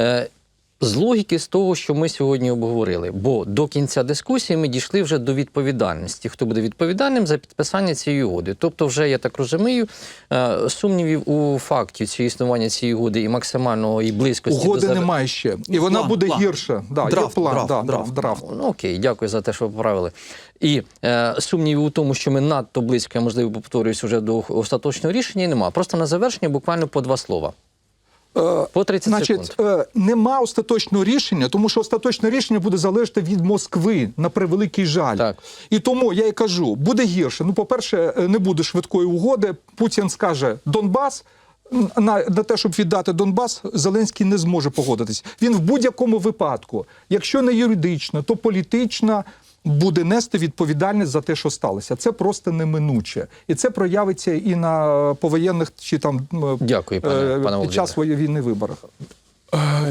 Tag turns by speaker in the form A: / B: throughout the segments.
A: Е, з логіки з того, що ми сьогодні обговорили, бо до кінця дискусії ми дійшли вже до відповідальності. Хто буде відповідальним за підписання цієї угоди? Тобто, вже я так розумію, е, сумнівів у факті цієї існування цієї угоди і максимального і близькості
B: Угоди
A: до
B: немає ще. І вона
C: план,
B: буде
C: план.
B: гірша. Да, є
C: Драфт,
B: план,
C: драфт,
B: да,
C: драфт.
B: драфт.
A: Ну окей, дякую за те, що ви поправили. І е, сумнівів у тому, що ми надто близько, я можливо повторююсь, вже до остаточного рішення немає. Просто на завершення буквально по два слова.
B: Е,
A: По 30
B: Значить,
A: секунд.
B: е, нема остаточного рішення, тому що остаточне рішення буде залежати від Москви на превеликий жаль.
A: Так.
B: І тому я й кажу, буде гірше. Ну, по-перше, е, не буде швидкої угоди. Путін скаже Донбас. На, на те, щоб віддати Донбас, Зеленський не зможе погодитись. Він в будь-якому випадку, якщо не юридично, то політично буде нести відповідальність за те, що сталося. Це просто неминуче. І це проявиться і на повоєнних чи там
A: Дякую, пане-
B: е,
A: пане
B: під час війни виборах.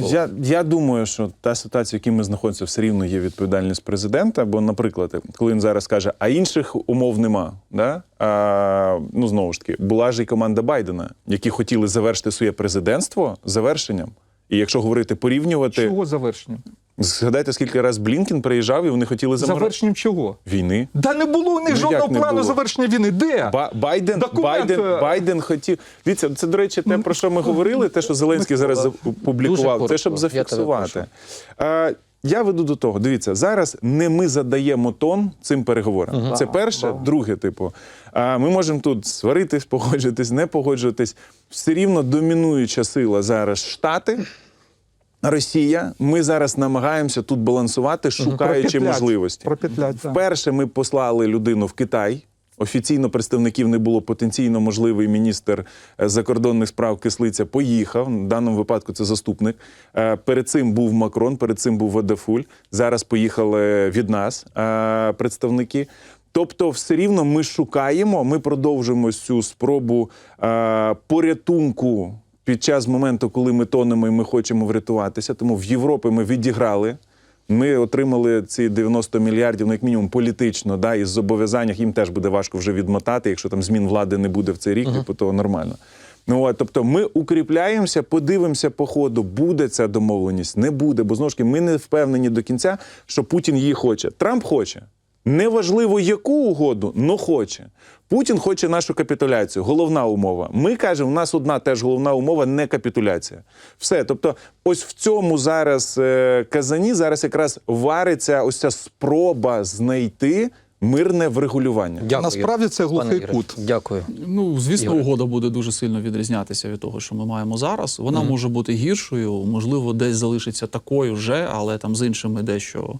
D: Я, я думаю, що та ситуація, в якій ми знаходимося, все рівно є відповідальність президента. Бо, наприклад, коли він зараз каже, а інших умов нема. Да? А, ну знову ж таки, була ж і команда Байдена, які хотіли завершити своє президентство завершенням. І якщо говорити порівнювати,
B: Чого завершення?
D: Згадайте, скільки раз Блінкен приїжджав, і вони хотіли заморозити
B: Завершенням чого?
D: війни.
B: Да не було у них
D: Ну,
B: жодного плану
D: було?
B: завершення війни. Де?
D: Ба- Байден,
B: Документ,
D: Байден, Байден хотів. Дивіться, це, до речі, те, про що ми говорили, те, що Зеленський зараз опублікував, це щоб зафіксувати. Е, Я веду до того. Дивіться, зараз не ми задаємо тон цим переговорам. Це перше, друге, типу. А ми можемо тут сваритись, погоджуватись, не погоджуватись. Все рівно домінуюча сила зараз Штати. Росія, ми зараз намагаємося тут балансувати, шукаючи
B: Пропетлять.
D: можливості.
B: Пропетлять, так.
D: Вперше ми послали людину в Китай. Офіційно представників не було потенційно можливий міністр е, закордонних справ Кислиця поїхав. В даному випадку це заступник. Е, Перед цим був Макрон, перед цим був Водафуль. Зараз поїхали від нас е, представники. Тобто, все рівно ми шукаємо, ми продовжуємо цю спробу порятунку під час моменту, коли ми тонемо і ми хочемо врятуватися. Тому в Європі ми відіграли. Ми отримали ці 90 мільярдів, ну як мінімум, політично, да, і з зобов'язаннях їм теж буде важко вже відмотати, якщо там змін влади не буде в цей рік, типу, то нормально. Ну от, тобто, ми укріпляємося, подивимося по ходу, буде ця домовленість, не буде, бо знову ж таки, ми не впевнені до кінця, що Путін її хоче. Трамп хоче. Неважливо, яку угоду, но хоче. Путін хоче нашу капітуляцію. Головна умова. Ми кажемо, у нас одна теж головна умова не капітуляція. Все. Тобто, ось в цьому зараз е, казані зараз якраз вариться ось ця спроба знайти мирне врегулювання.
A: Дякую.
B: Насправді це глухий
A: Ігоре,
B: кут.
A: Дякую.
C: Ну, звісно,
A: Ігор.
C: угода буде дуже сильно відрізнятися від того, що ми маємо зараз. Вона може бути гіршою, можливо, десь залишиться такою вже, але там з іншими дещо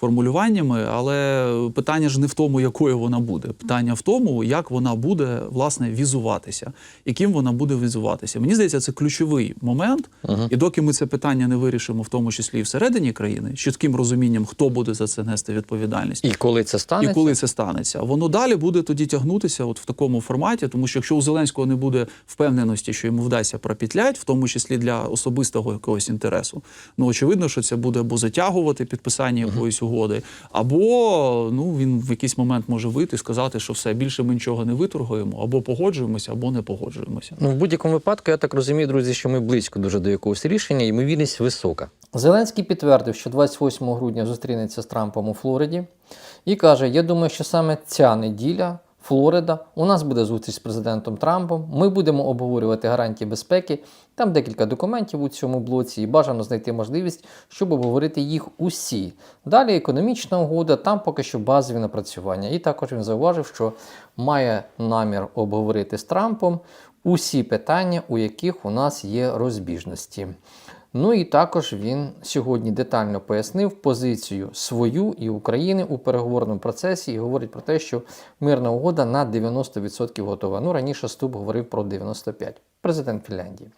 C: формулюваннями. Але питання ж не в тому, якою вона буде. Питання в тому, як вона буде власне візуватися, яким вона буде візуватися. Мені здається, це ключовий момент. І доки ми це питання не вирішимо, в тому числі і всередині країни, з чітким розумінням, хто буде за це нести відповідальність.
A: І коли це станеться?
C: І коли це станеться, воно далі буде тоді тягнутися от в такому форматі, тому що якщо у Зеленського не буде впевненості, що йому вдасться пропітлять, в тому числі для особистого якогось інтересу, ну очевидно, що це буде або затягувати підписання якоїсь угоди, або ну він в якийсь момент може вийти і сказати, що все більше ми нічого не виторгуємо, або погоджуємося, або не погоджуємося.
A: Ну, в будь-якому випадку, я так розумію, друзі, що ми близько дуже до якогось рішення, ймовірність висока. Зеленський підтвердив, що 28 грудня зустрінеться з Трампом у Флориді і каже: Я думаю, що саме ця неділя. Флорида, у нас буде зустріч з президентом Трампом. Ми будемо обговорювати гарантії безпеки. Там декілька документів у цьому блоці, і бажано знайти можливість, щоб обговорити їх усі. Далі економічна угода, там поки що базові напрацювання. І також він зауважив, що має намір обговорити з Трампом усі питання, у яких у нас є розбіжності. Ну і також він сьогодні детально пояснив позицію свою і України у переговорному процесі і говорить про те, що мирна угода на 90% готова. Ну раніше Ступ говорив про 95%. Президент Фінляндії.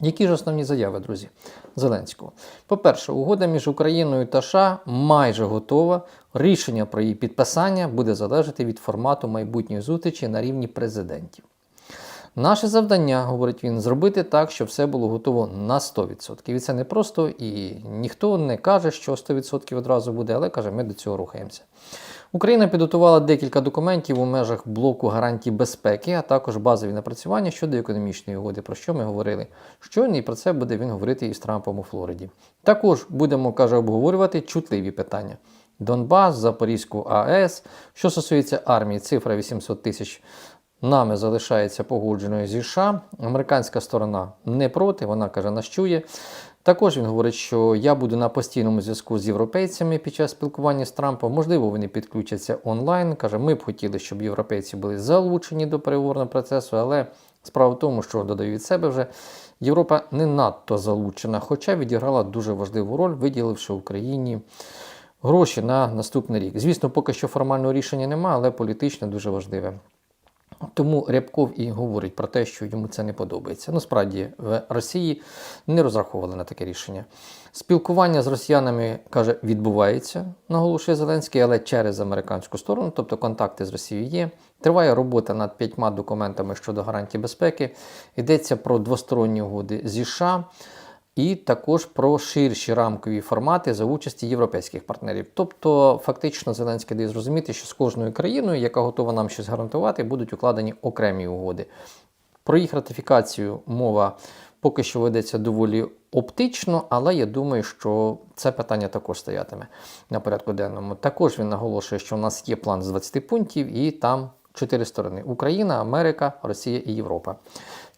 A: Які ж основні заяви, друзі, Зеленського? По-перше, угода між Україною та США майже готова. Рішення про її підписання буде залежати від формату майбутньої зустрічі на рівні президентів. Наше завдання, говорить він, зробити так, щоб все було готово на 100%. І це не просто і ніхто не каже, що 100% одразу буде, але каже, ми до цього рухаємося. Україна підготувала декілька документів у межах блоку гарантій безпеки, а також базові напрацювання щодо економічної угоди, про що ми говорили щойно, і про це буде він говорити із Трампом у Флориді. Також будемо, каже, обговорювати чутливі питання. Донбас, Запорізьку АЕС. Що стосується армії, цифра 800 тисяч нами залишається погодженою зі США. Американська сторона не проти, вона каже, нас чує. Також він говорить, що я буду на постійному зв'язку з європейцями під час спілкування з Трампом. Можливо, вони підключаться онлайн. Каже, ми б хотіли, щоб європейці були залучені до переговорного процесу, але справа в тому, що додаю від себе вже. Європа не надто залучена, хоча відіграла дуже важливу роль, виділивши Україні гроші на наступний рік. Звісно, поки що формального рішення немає, але політично дуже важливе. Тому Рябков і говорить про те, що йому це не подобається. Ну, справді, в Росії не розраховували на таке рішення. Спілкування з росіянами, каже, відбувається, наголошує Зеленський, але через американську сторону, тобто контакти з Росією є. Триває робота над п'ятьма документами щодо гарантій безпеки. Йдеться про двосторонні угоди зі США і також про ширші рамкові формати за участі європейських партнерів. Тобто, фактично, Зеленський дає зрозуміти, що з кожною країною, яка готова нам щось гарантувати, будуть укладені окремі угоди. Про їх ратифікацію мова поки що ведеться доволі оптично, але я думаю, що це питання також стоятиме на порядку денному. Також він наголошує, що у нас є план з 20 пунктів, і там чотири сторони: Україна, Америка, Росія і Європа.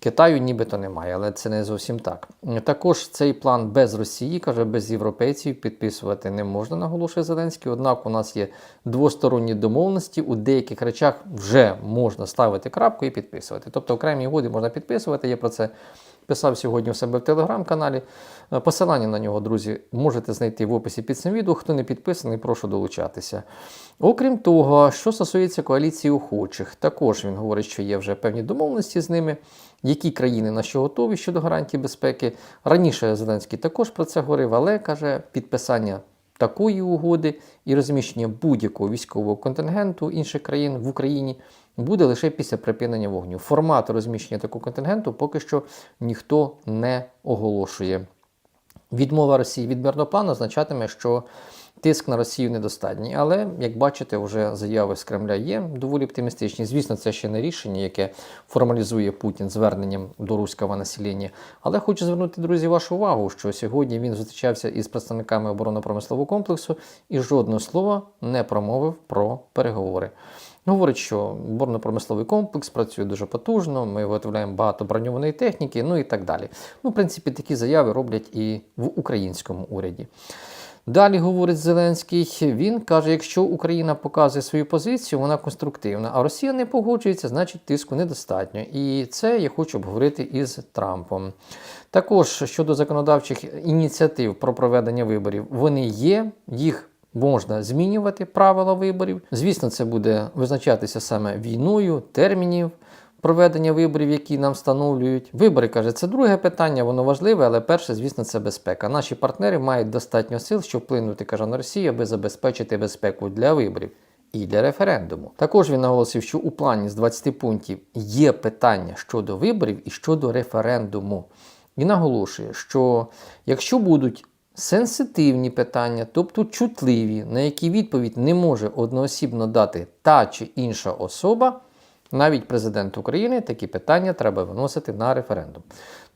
A: Китаю нібито немає, але це не зовсім так. Також цей план без Росії, каже, без європейців підписувати не можна, наголошує Зеленський. Однак у нас є двосторонні домовленості. У деяких речах вже можна ставити крапку і підписувати. Тобто окремі угоди можна підписувати. Я про це писав сьогодні у себе в телеграм-каналі. Е, Посилання на нього, друзі, можете знайти в описі під цим відео. Хто не підписаний, прошу долучатися. Окрім того, що стосується коаліції охочих, також він говорить, що є вже певні домовленості з ними. Які країни на що готові щодо гарантії безпеки? Раніше Зеленський також про це говорив, але каже, підписання такої угоди і розміщення будь-якого військового контингенту інших країн в Україні буде лише після припинення вогню. Формат розміщення такого контингенту поки що ніхто не оголошує. Відмова Росії від мирного плану означатиме, що тиск на Росію недостатній. Але, як бачите, вже заяви з Кремля є доволі оптимістичні. Звісно, це ще не рішення, яке формалізує Путін зверненням до руського населення. Але хочу звернути, друзі, вашу увагу, що сьогодні він зустрічався із представниками оборонно-промислового комплексу і жодного слова не промовив про переговори. Говорить, що оборонно-промисловий комплекс працює дуже потужно, ми виготовляємо багато броньованої техніки, ну і так далі. Ну, в принципі, такі заяви роблять і в українському уряді. Далі говорить Зеленський, він каже, якщо Україна показує свою позицію, вона конструктивна, а Росія не погоджується, значить тиску недостатньо. І це я хочу обговорити із Трампом. Також щодо законодавчих ініціатив про проведення виборів, вони є, їх можна змінювати правила виборів. Звісно, це буде визначатися саме війною, термінів проведення виборів, які нам встановлюють. Вибори каже, це друге питання, воно важливе, але перше, звісно, це безпека. Наші партнери мають достатньо сил, щоб вплинути каже на Росію, аби забезпечити безпеку для виборів. І для референдуму. Також він наголосив, що у плані з 20 пунктів є питання щодо виборів і щодо референдуму. І наголошує, що якщо будуть сенситивні питання, тобто чутливі, на які відповідь не може одноосібно дати та чи інша особа, навіть президент України такі питання треба виносити на референдум.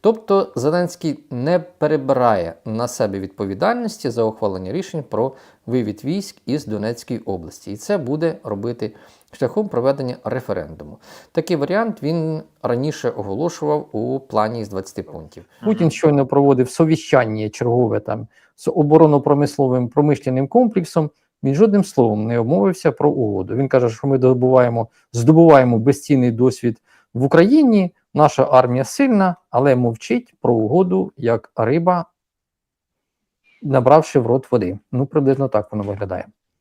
A: Тобто Зеленський не перебирає на себе відповідальності за ухвалення рішень про вивід військ із Донецької області. І це буде робити шляхом проведення референдуму. Такий варіант він раніше оголошував у плані з 20 пунктів. Путін щойно проводив совіщання чергове там з оборонно-промисловим промишленим комплексом. Він жодним словом не обмовився про угоду. Він каже, що ми добуваємо, здобуваємо безцінний досвід в Україні. Наша армія сильна, але мовчить про угоду як риба, набравши в рот води. Ну, приблизно так воно виглядає.